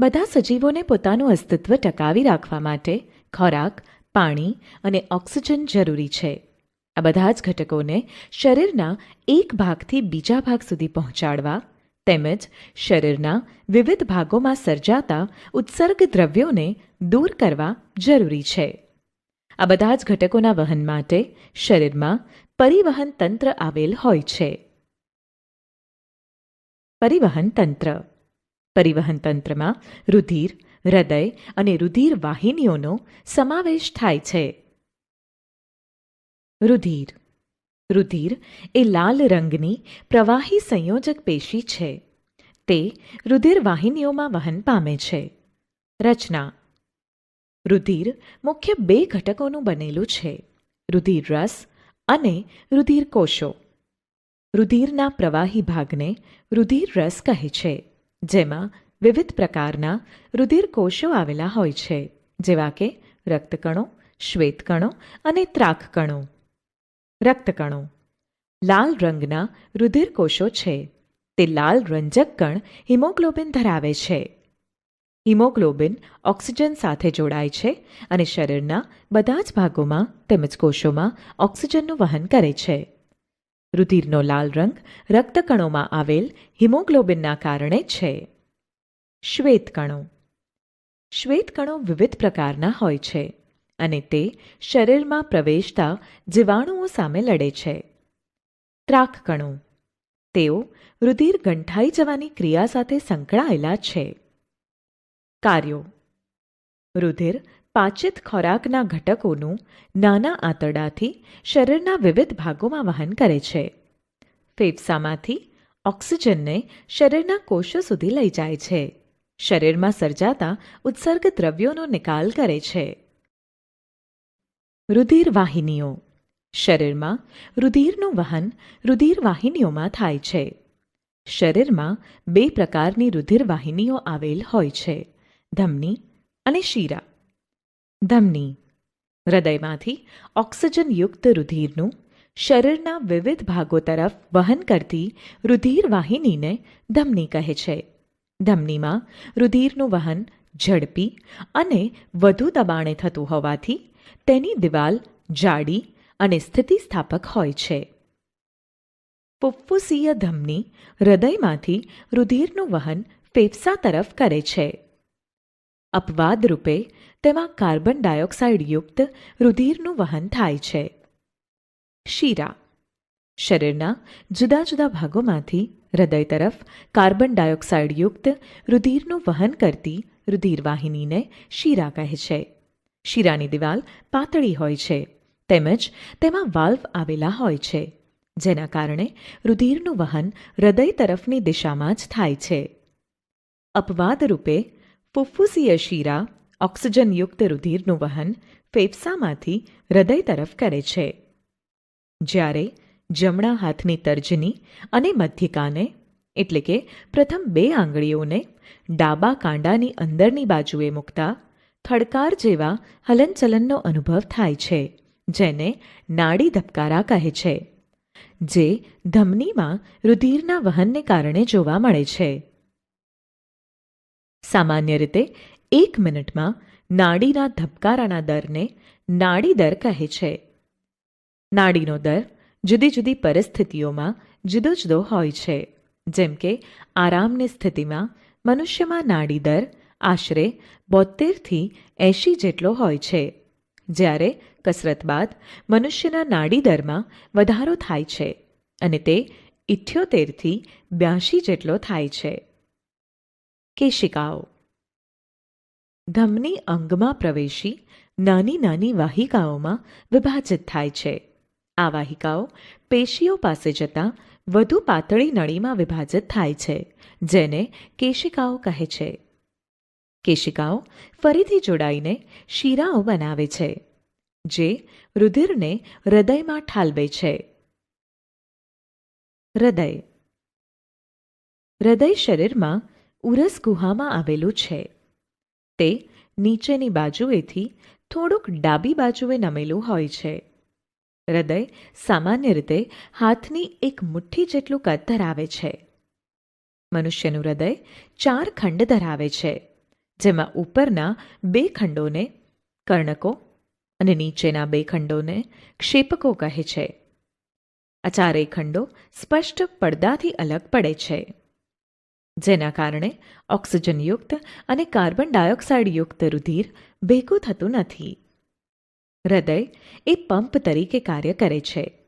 બધા સજીવોને પોતાનું અસ્તિત્વ ટકાવી રાખવા માટે ખોરાક, પાણી અને ઓક્સિજન જરૂરી છે. આ બધા જ ઘટકોને શરીરના એક ભાગથી બીજા ભાગ સુધી પહોંચાડવા તેમજ શરીરના વિવિધ ભાગોમાં સર્જાતા ઉત્સર્ગ દ્રવ્યોને દૂર કરવા જરૂરી છે. આ બધા જ ઘટકોના વહન માટે શરીરમાં પરિવહન તંત્ર આવેલ હોય છે. પરિવહન તંત્ર પરિવહન તંત્રમાં રુધિર, હૃદય અને રુધિર વાહિનીઓનો સમાવેશ થાય છે. રુધિર. રુધિર એ લાલ રંગની પ્રવાહી સંયોજક પેશી છે. તે રુધિર વાહિનીઓમાં વહન પામે છે. રચના. રુધિર મુખ્ય બે ઘટકોનું બનેલું છે. રુધિર રસ અને રુધિર કોષો. રુધિરના પ્રવાહી ભાગને રુધિર રસ કહે છે. જેમાં વિવિધ પ્રકારના રુધિર કોષો આવેલા હોય છે, જેવા કે રક્તકણો, શ્વેતકણો અને ત્રાકકણો. રક્તકણો લાલ રંગના રુધિર કોષો છે. તે લાલ રંજક કણ હિમોગ્લોબિન ધરાવે છે. હિમોગ્લોબિન ઓક્સિજન સાથે જોડાય છે અને શરીરના બધા જ ભાગોમાં તેમજ કોષોમાં ઓક્સિજનનું વહન કરે છે. રુધિરનો લાલ રંગ રક્તકણોમાં આવેલ હિમોગ્લોબિનના કારણે છે. શ્વેતકણો. શ્વેતકણો વિવિધ પ્રકારના હોય છે અને તે શરીરમાં પ્રવેશતા જીવાણુઓ સામે લડે છે. ત્રાકકણો. તેઓ રુધિર ગંઠાઈ જવાની ક્રિયા સાથે સંકળાયેલા છે. કાર્યો. રુધિર પાચિત ખોરાકના ઘટકોનું નાના આંતરડાથી શરીરના વિવિધ ભાગોમાં વહન કરે છે. ફેફસામાંથી ઓક્સિજનને શરીરના કોષો સુધી લઈ જાય છે. શરીરમાં સર્જાતા ઉત્સર્ગ દ્રવ્યોનો નિકાલ કરે છે. રુધિર વાહિનીઓ શરીરમાં રુધિરનું વહન રુધિર વાહિનીઓમાં થાય છે. શરીરમાં બે પ્રકારની રુધિર વાહિનીઓ આવેલ હોય છે. ધમની અને શીરા. ધમની. હૃદયમાંથી ઓક્સિજનયુક્ત રુધિરનું શરીરના વિવિધ ભાગો તરફ વહન કરતી રુધિર વાહિનીને ધમની કહે છે. ધમનીમાં રુધિરનું વહન ઝડપી અને વધુ દબાણે થતું હોવાથી તેની દિવાલ જાડી અને સ્થિતિસ્થાપક હોય છે. ફુફ્ફુસીય ધમની હૃદયમાંથી રુધિરનું વહન ફેફસા તરફ કરે છે. અપવાદ રૂપે તેમાં કાર્બન ડાયોક્સાઇડયુક્ત રુધિરનું વહન થાય છે. શીરા. શરીરના જુદા જુદા ભાગોમાંથી હૃદય તરફ કાર્બન ડાયોક્સાઇડયુક્ત રુધિરનું વહન કરતી રુધિરવાહિનીને શીરા કહે છે. શીરાની દિવાલ પાતળી હોય છે, તેમજ તેમાં વાલ્વ આવેલા હોય છે, જેના કારણે રુધિરનું વહન હૃદય તરફની દિશામાં જ થાય છે. અપવાદ રૂપે ફુફ્ફુસીય શીરા ઓક્સિજનયુક્ત રુધિરનું વહન ફેફસામાંથી હૃદય તરફ કરે છે જ્યારે જમણા હાથની તર્જની અને મધ્યકાને એટલે કે પ્રથમ બે આંગળીઓને ડાબા કાંડાની અંદરની બાજુએ મૂકતા થડકાર જેવા હલનચલનનો અનુભવ થાય છે જેને નાડી ધબકારા કહે છે જે ધમનીમાં રુધિરના વહનને કારણે જોવા મળે છે સામાન્ય રીતે એક મિનિટમાં નાડીના ધબકારાના દરને નાડી દર કહે છે. નાડીનો દર જુદી જુદી પરિસ્થિતિઓમાં જુદો જુદો હોય છે. જેમ કે, આરામની સ્થિતિમાં મનુષ્યમાં નાડી દર આશરે બોતેરથી એંશી જેટલો હોય છે. જ્યારે કસરત બાદ મનુષ્યના નાડી દરમાં વધારો થાય છે અને તે ઇઠ્યોતેરથી બ્યાસી જેટલો થાય છે. કેશિકાઓ. ધમની અંગમાં પ્રવેશી નાની નાની વાહિકાઓમાં વિભાજિત થાય છે. આ વાહિકાઓ પેશીઓ પાસે જતાં વધુ પાતળી નળીમાં વિભાજિત થાય છે, જેને કેશિકાઓ કહે છે. કેશિકાઓ ફરીથી જોડાઈને શીરાઓ બનાવે છે, જે રુધિરને હૃદયમાં ઠાલવે છે. હૃદય. હૃદય શરીરમાં ઉરસ ગુહામાં આવેલું છે. તે નીચેની બાજુએથી થોડુંક ડાબી બાજુએ નમેલું હોય છે. હૃદય સામાન્ય રીતે હાથની એક મુઠ્ઠી જેટલું કદ ધરાવે છે. મનુષ્યનું હૃદય ચાર ખંડ ધરાવે છે, જેમાં ઉપરના બે ખંડોને કર્ણકો અને નીચેના બે ખંડોને ક્ષેપકો કહે છે. આ ચારેય ખંડો સ્પષ્ટ પડદાથી અલગ પડે છે. જેના કારણે ઓક્સિજનયુક્ત અને કાર્બન ડાયોક્સાઇડયુક્ત રુધિર ભેગું થતું નથી. હૃદય એ પંપ તરીકે કાર્ય કરે છે.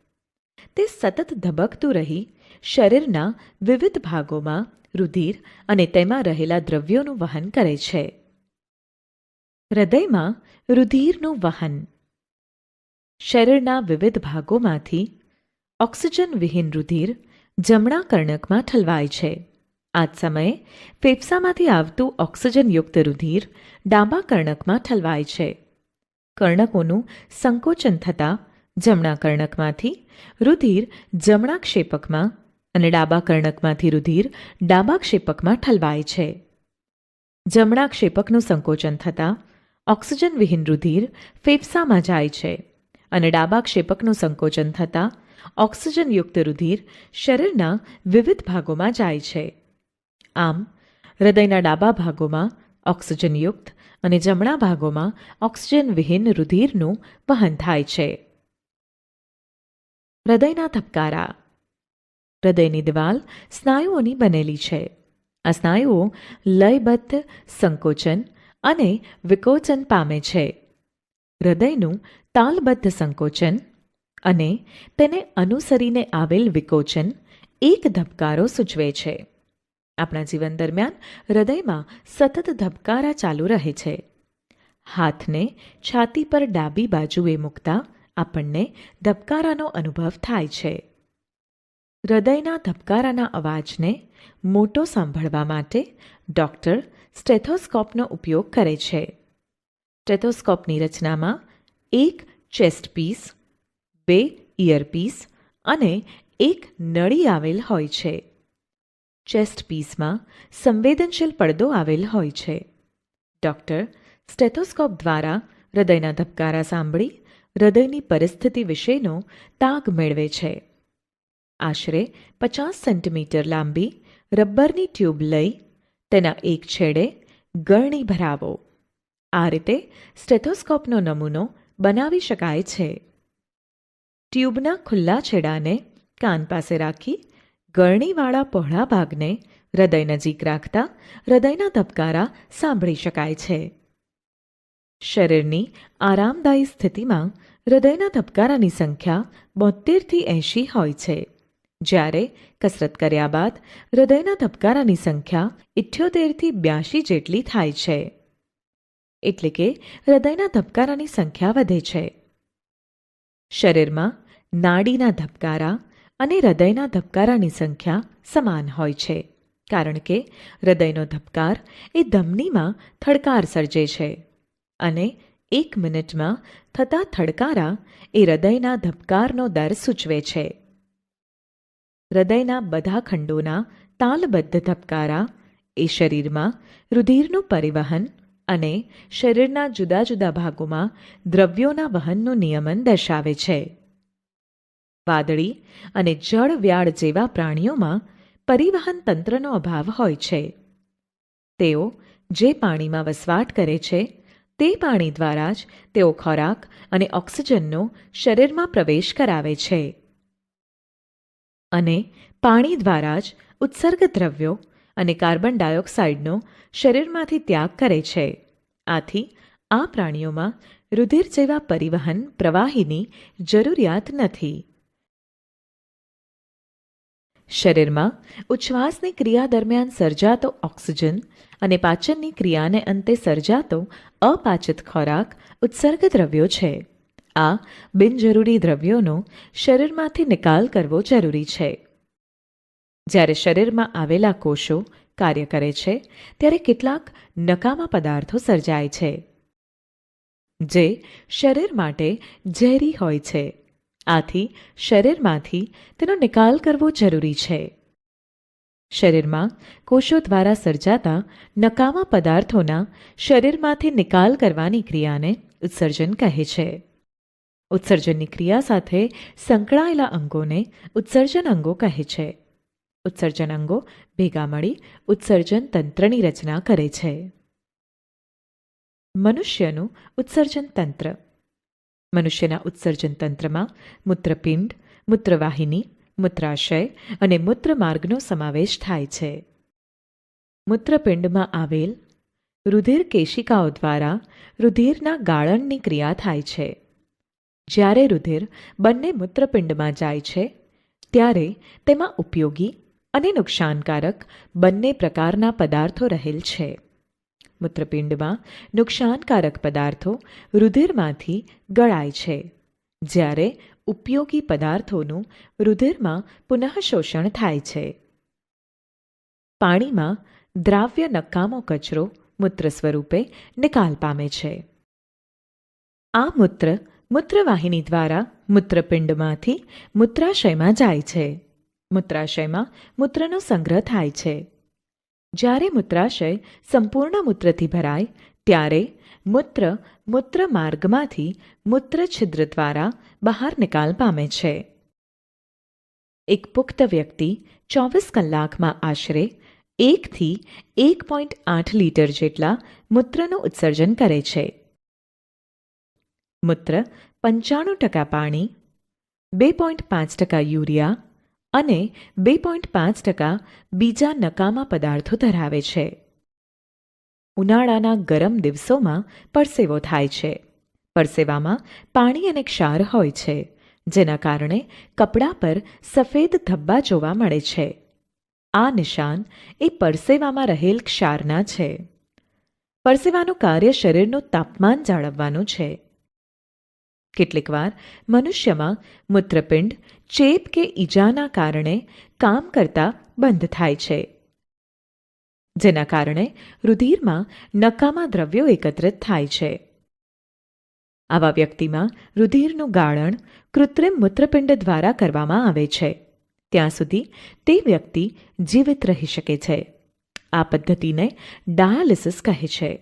તે સતત ધબકતું રહી શરીરના વિવિધ ભાગોમાં રુધિર અને તેમાં રહેલા દ્રવ્યોનું વહન કરે છે. હૃદયમાં રુધિરનું વહન. શરીરના વિવિધ ભાગોમાંથી ઓક્સિજન વિહીન રુધિર જમણા કર્ણકમાં ઠલવાય છે. આ જ સમયે ફેફસામાંથી આવતું ઓક્સિજનયુક્ત રુધિર ડાબા કર્ણકમાં ઠલવાય છે. કર્ણકોનું સંકોચન થતાં જમણા કર્ણકમાંથી રુધિર જમણા ક્ષેપકમાં અને ડાબા કર્ણકમાંથી રુધિર ડાબા ક્ષેપકમાં ઠલવાય છે. જમણા ક્ષેપકનું સંકોચન થતાં ઓક્સિજન વિહીન રુધિર ફેફસામાં જાય છે અને ડાબા ક્ષેપકનું સંકોચન થતાં ઓક્સિજનયુક્ત રુધિર શરીરના વિવિધ ભાગોમાં જાય છે. આમ, હૃદયના ડાબા ભાગોમાં ઓક્સિજનયુક્ત અને જમણા ભાગોમાં ઓક્સિજન વિહીન રુધિરનું વહન થાય છે. હૃદયના ધબકારા. હૃદયની દિવાલ સ્નાયુઓની બનેલી છે. આ સ્નાયુઓ લયબદ્ધ સંકોચન અને વિકોચન પામે છે. હૃદયનું તાલબદ્ધ સંકોચન અને તેને અનુસરીને આવેલ વિકોચન એક ધબકારો સૂચવે છે. આપણા જીવન દરમિયાન હૃદયમાં સતત ધબકારા ચાલુ રહે છે. હાથને છાતી પર ડાબી બાજુએ મૂકતા આપણને ધબકારાનો અનુભવ થાય છે. હૃદયના ધબકારાના અવાજને મોટો સાંભળવા માટે ડૉક્ટર સ્ટેથોસ્કોપનો ઉપયોગ કરે છે. સ્ટેથોસ્કોપની રચનામાં એક ચેસ્ટ પીસ, બે ઇયરપીસ અને એક નળી આવેલ હોય છે. ચેસ્ટ પીસમાં સંવેદનશીલ પડદો આવેલ હોય છે. ડૉક્ટર સ્ટેથોસ્કોપ દ્વારા હૃદયના ધબકારા સાંભળી હૃદયની પરિસ્થિતિ વિશેનો તાગ મેળવે છે. આશરે પચાસ સેન્ટીમીટર લાંબી રબ્બરની ટ્યુબ લઈ તેના એક છેડે ગળણી ભરાવો. આ રીતે સ્ટેથોસ્કોપનો નમૂનો બનાવી શકાય છે. ટ્યુબના ખુલ્લા છેડાને કાન પાસે રાખી ગળણીવાળા પહોળા ભાગને હૃદય નજીક રાખતા હૃદયના ધબકારા સાંભળી શકાય છે. શરીરની આરામદાયી સ્થિતિમાં હૃદયના ધબકારાની સંખ્યા બોતેરથી એંશી હોય છે. જ્યારે કસરત કર્યા બાદ હૃદયના ધબકારાની સંખ્યા ઇઠ્યોતેરથી બ્યાસી જેટલી થાય છે. એટલે કે હૃદયના ધબકારાની સંખ્યા વધે છે. શરીરમાં નાડીના ધબકારા અને હૃદયના ધબકારાની સંખ્યા સમાન હોય છે. કારણ કે હૃદયનો ધબકાર એ ધમનીમાં થડકાર સર્જે છે. અને એક મિનિટમાં થતા થડકારા એ હૃદયના ધબકારનો દર સૂચવે છે. હૃદયના બધા ખંડોના તાલબદ્ધ ધબકારા એ શરીરમાં રુધિરનું પરિવહન અને શરીરના જુદા જુદા ભાગોમાં દ્રવ્યોના વહનનું નિયમન દર્શાવે છે. વાદળી અને જળવ્યાળ જેવા પ્રાણીઓમાં પરિવહન તંત્રનો અભાવ હોય છે. તેઓ જે પાણીમાં વસવાટ કરે છે, તે પાણી દ્વારા જ તેઓ ખોરાક અને ઓક્સિજનનો શરીરમાં પ્રવેશ કરાવે છે. અને પાણી દ્વારા જ ઉત્સર્ગ દ્રવ્યો અને કાર્બન ડાયોક્સાઇડનો શરીરમાંથી ત્યાગ કરે છે. આથી આ પ્રાણીઓમાં રુધિર જેવા પરિવહન પ્રવાહીની જરૂરિયાત નથી. શરીરમાં ઉચ્છ્વાસની ક્રિયા દરમિયાન સર્જાતો ઓક્સિજન અને પાચનની ક્રિયાને અંતે સર્જાતો અપાચિત ખોરાક ઉત્સર્ગ દ્રવ્યો છે. આ બિનજરૂરી દ્રવ્યોનો શરીરમાંથી નિકાલ કરવો જરૂરી છે. જ્યારે શરીરમાં આવેલા કોષો કાર્ય કરે છે, ત્યારે કેટલાક નકામા પદાર્થો સર્જાય છે, જે શરીર માટે ઝેરી હોય છે. આથી શરીરમાંથી તેનો નિકાલ કરવો જરૂરી છે. શરીરમાં કોષો દ્વારા સર્જાતા નકામા પદાર્થોના શરીરમાંથી નિકાલ કરવાની ક્રિયાને ઉત્સર્જન કહે છે. ઉત્સર્જનની ક્રિયા સાથે સંકળાયેલા અંગોને ઉત્સર્જન અંગો કહે છે. ઉત્સર્જન અંગો ભેગા મળી ઉત્સર્જન તંત્રની રચના કરે છે. મનુષ્યનું ઉત્સર્જન તંત્ર મનુષ્યના ઉત્સર્જન તંત્રમાં મૂત્રપિંડ, મૂત્રવાહિની, મૂત્રાશય અને મૂત્રમાર્ગનો સમાવેશ થાય છે. મૂત્રપિંડમાં આવેલ રુધિર કેશિકાઓ દ્વારા રુધિરના ગાળણની ક્રિયા થાય છે. જ્યારે રુધિર બંને મૂત્રપિંડમાં જાય છે, ત્યારે તેમાં ઉપયોગી અને નુકસાનકારક બંને પ્રકારના પદાર્થો રહેલ છે. મૂત્રપિંડમાં નુકસાનકારક પદાર્થો રુધિરમાંથી ગળાય છે. જ્યારે ઉપયોગી પદાર્થોનું રુધિરમાં પુનઃશોષણ થાય છે. પાણીમાં દ્રાવ્ય નકામો કચરો મૂત્ર સ્વરૂપે નિકાલ પામે છે. આ મૂત્ર મૂત્રવાહિની દ્વારા મૂત્રપિંડમાંથી મૂત્રાશયમાં જાય છે. મૂત્રાશયમાં મૂત્રનો સંગ્રહ થાય છે. જ્યારે મૂત્રાશય સંપૂર્ણ મૂત્રથી ભરાય, ત્યારે મૂત્ર મૂત્ર માર્ગમાંથી મૂત્ર છિદ્ર દ્વારા બહાર નિકાલ પામે છે. એક પુખ્ત વ્યક્તિ ચોવીસ કલાકમાં આશરે એકથી એક પોઈન્ટ આઠ લીટર જેટલા મૂત્રનું ઉત્સર્જન કરે છે. મૂત્ર પંચાણું ટકા પાણી, બે પોઈન્ટ પાંચ ટકા યુરિયા અને બે પોઈન્ટ પાંચ ટકા બીજા નકામા પદાર્થો ધરાવે છે. ઉનાળાના ગરમ દિવસોમાં પરસેવો થાય છે. પરસેવામાં પાણી અને ક્ષાર હોય છે, જેના કારણે કપડાં પર સફેદ ધબ્બા જોવા મળે છે. આ નિશાન એ પરસેવામાં રહેલ ક્ષારના છે. પરસેવાનું કાર્ય શરીરનું તાપમાન જાળવવાનું છે. કેટલીકવાર મનુષ્યમાં મૂત્રપિંડ ચેપ કે ઈજાના કારણે કામ કરતા બંધ થાય છે. જેના કારણે રુધિરમાં નકામા દ્રવ્યો એકત્રિત થાય છે. આવા વ્યક્તિમાં રુધિરનું ગાળણ કૃત્રિમ મૂત્રપિંડ દ્વારા કરવામાં આવે છે. ત્યાં સુધી તે વ્યક્તિ જીવિત રહી શકે છે. આ પદ્ધતિને ડાયાલિસિસ કહે છે.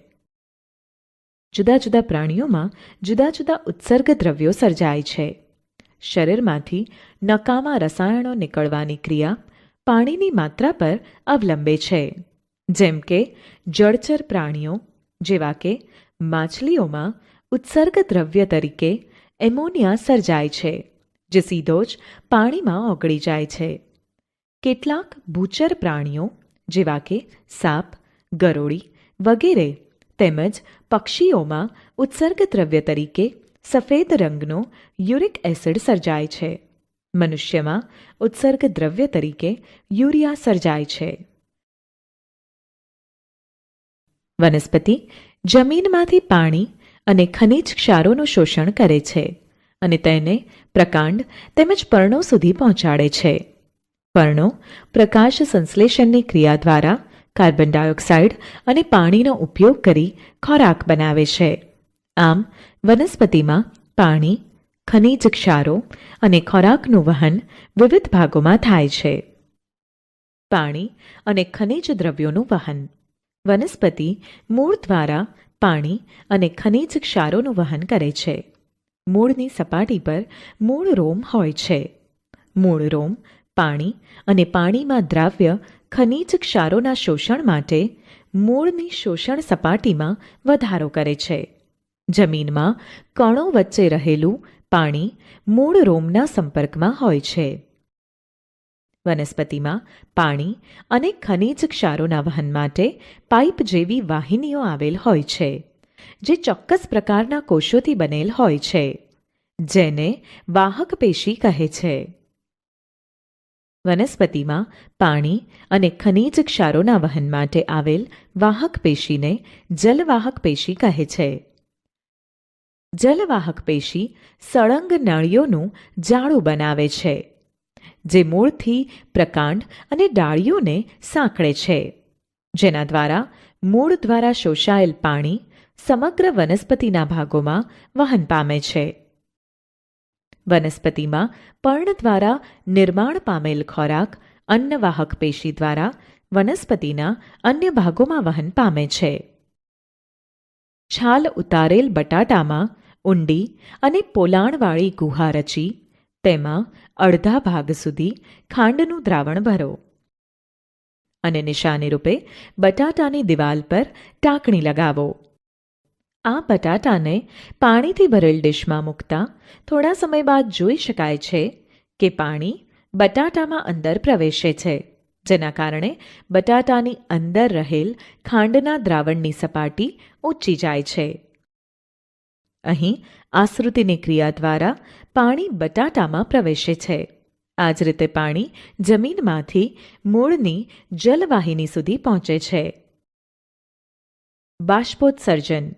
જુદા જુદા પ્રાણીઓમાં જુદા જુદા ઉત્સર્ગ દ્રવ્યો સર્જાય છે. શરીરમાંથી નકામા રસાયણો નીકળવાની ક્રિયા પાણીની માત્રા પર અવલંબે છે. જેમ કે, જળચર પ્રાણીઓ, જેવા કે માછલીઓમાં ઉત્સર્ગ દ્રવ્ય તરીકે એમોનિયા સર્જાય છે, જે સીધો જ પાણીમાં ઓગળી જાય છે. કેટલાક ભૂચર પ્રાણીઓ, જેવા કે સાપ, ગરોળી વગેરે તેમજ પક્ષીઓમાં ઉત્સર્ગ દ્રવ્ય તરીકે સફેદ રંગનો યુરિક એસિડ સર્જાય છે. મનુષ્યમાં ઉત્સર્ગ દ્રવ્ય તરીકે યુરિયા સર્જાય છે. વનસ્પતિ જમીનમાંથી પાણી અને ખનિજ ક્ષારોનું શોષણ કરે છે અને તેને પ્રકાંડ તેમજ પર્ણો સુધી પહોંચાડે છે. પર્ણો પ્રકાશ સંશ્લેષણની ક્રિયા દ્વારા કાર્બન ડાયોક્સાઇડ અને પાણીનો ઉપયોગ કરી ખોરાક બનાવે છે. આમ, વનસ્પતિમાં પાણી, ખનિજ ક્ષારો અને ખોરાકનું વહન વિવિધ ભાગોમાં થાય છે. પાણી અને ખનિજ દ્રવ્યોનું વહન. વનસ્પતિ મૂળ દ્વારા પાણી અને ખનિજ ક્ષારોનું વહન કરે છે. મૂળની સપાટી પર મૂળ રોમ હોય છે. મૂળ રોમ પાણી અને પાણીમાં દ્રાવ્ય ખનિજ ક્ષારોના શોષણ માટે મૂળની શોષણ સપાટીમાં વધારો કરે છે. જમીનમાં કણો વચ્ચે રહેલું પાણી મૂળ રોમના સંપર્કમાં હોય છે. વનસ્પતિમાં પાણી અને ખનિજ ક્ષારોના વહન માટે પાઇપ જેવી વાહિનીઓ આવેલ હોય છે, જે ચોક્કસ પ્રકારના કોષોથી બનેલ હોય છે, જેને વાહક પેશી કહે છે. વનસ્પતિમાં પાણી અને ખનિજ ક્ષારોના વહન માટે આવેલ વાહક પેશીને જલવાહક પેશી કહે છે. જલવાહક પેશી સળંગ નળીઓનું જાળું બનાવે છે, જે મૂળથી પ્રકાંડ અને ડાળીઓને સાંકળે છે. જેના દ્વારા મૂળ દ્વારા શોષાયેલ પાણી સમગ્ર વનસ્પતિના ભાગોમાં વહન પામે છે. વનસ્પતિમાં પર્ણ દ્વારા નિર્માણ પામેલ ખોરાક અન્નવાહક પેશી દ્વારા વનસ્પતિના અન્ય ભાગોમાં વહન પામે છે. છાલ ઉતારેલ બટાટામાં ઊંડી અને પોલાણવાળી ગુહા રચી તેમાં અડધા ભાગ સુધી ખાંડનું દ્રાવણ ભરો. અને નિશાની રૂપે બટાટાની દિવાલ પર ટાંકણી લગાવો. આ બટાટાને પાણીથી ભરેલ ડિશમાં મૂકતા થોડા સમય બાદ જોઈ શકાય છે કે પાણી બટાટામાં અંદર પ્રવેશે છે, જેના કારણે બટાટાની અંદર રહેલ ખાંડના દ્રાવણની સપાટી ઊંચી જાય છે. અહીં આશ્રુતિની ક્રિયા દ્વારા પાણી બટાટામાં પ્રવેશે છે. આ જ રીતે પાણી જમીનમાંથી, મૂળની જલવાહિની સુધી પહોંચે છે. બાષ્પોત્સર્જન.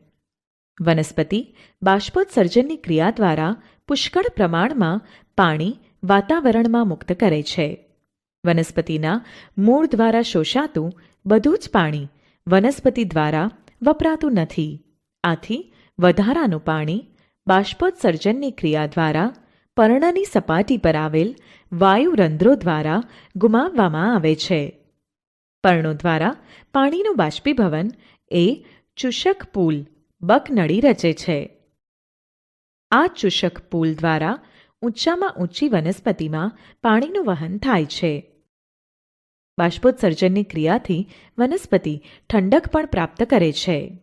વનસ્પતિ બાષ્પોત્સર્જનની ક્રિયા દ્વારા પુષ્કળ પ્રમાણમાં પાણી વાતાવરણમાં મુક્ત કરે છે. વનસ્પતિના મૂળ દ્વારા શોષાતું બધું જ પાણી વનસ્પતિ દ્વારા વપરાતું નથી. આથી વધારાનું પાણી, બાષ્પોત્સર્જનની ક્રિયા દ્વારા, પર્ણની સપાટી પર આવેલ વાયુરંધ્રો દ્વારા ગુમાવવામાં આવે છે. પર્ણો દ્વારા પાણીનું બાષ્પીભવન એ ચૂષક પુલ, બકનળી રચે છે. આ ચૂષક પુલ દ્વારા ઊંચામાં ઊંચી વનસ્પતિમાં પાણીનું વહન થાય છે. બાષ્પોત્સર્જનની ક્રિયાથી વનસ્પતિ ઠંડક પણ પ્રાપ્ત કરે છે.